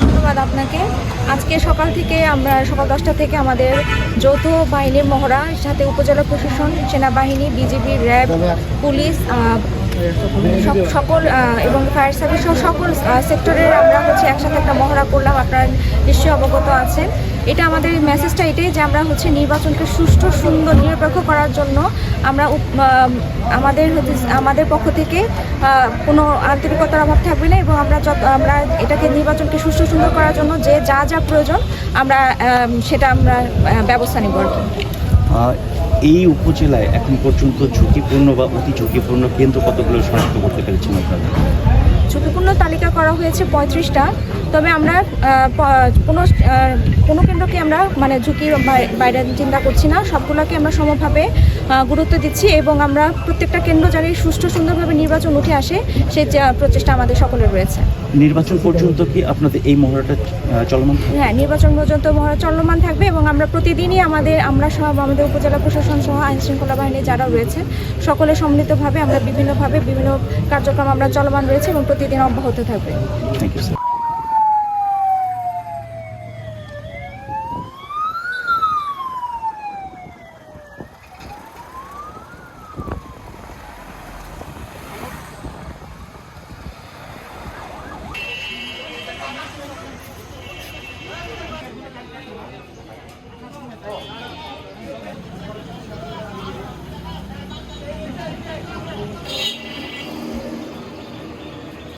ধন্যবাদ আপনাকে। আজকে সকাল থেকে আমরা, সকাল দশটা থেকে আমাদের যৌথ বাহিনীর মহড়া সাথে উপজেলা প্রশাসন, সেনাবাহিনী, বিজিবি, র্যাব, পুলিশ সক- সকল এবং ফায়ার সার্ভিস সকল সেক্টরের আমরা হচ্ছে একসাথে একটা মহড়া করলাম। আপনার নিশ্চয়ই অবগত আছেন। এটা আমাদের মেসেজটা এটাই যে আমরা হচ্ছে নির্বাচনকে সুষ্ঠু সুন্দর নিরপেক্ষ করার জন্য আমরা আমাদের আমাদের পক্ষ থেকে কোনো আন্তরিকতার অভাব থাকবে না এবং আমরা যত আমরা এটাকে নির্বাচনকে সুষ্ঠু সুন্দর করার জন্য যে যা যা প্রয়োজন আমরা সেটা আমরা ব্যবস্থা নিব আর কি। এই উপজেলায় এখন পর্যন্ত ঝুঁকিপূর্ণ বা অতি ঝুঁকিপূর্ণ কেন্দ্র কতগুলো শনাক্ত করতে পেরেছেন আপনারা? ঝুঁকিপূর্ণ তালিকা করা হয়েছে পঁয়ত্রিশটা। তবে আমরা কোনো কোনো কেন্দ্রকে আমরা মানে ঝুঁকির বাই- বাইরে চিন্তা করছি না। সবগুলোকে আমরা সমভাবে গুরুত্ব দিচ্ছি এবং আমরা প্রত্যেকটা কেন্দ্র যাতে সুষ্ঠু সুন্দরভাবে নির্বাচন উঠে আসে সেই প্রচেষ্টা আমাদের সকলের রয়েছে। নির্বাচন পর্যন্ত কি আপনাদের এই মহড়াটা চলমান হ্যাঁ নির্বাচন পর্যন্ত মহড়া চলমান থাকবে এবং আমরা প্রতিদিনই আমাদের আমরা সব আমাদের উপজেলা প্রশাসন সহ আইন শৃঙ্খলা বাহিনী যারা রয়েছে সকলে সম্মিলিতভাবে আমরা বিভিন্নভাবে বিভিন্ন কার্যক্রম আমরা চলমান রয়েছে এবং প্রতিদিন অব্যাহত থাকবে। Thank you sir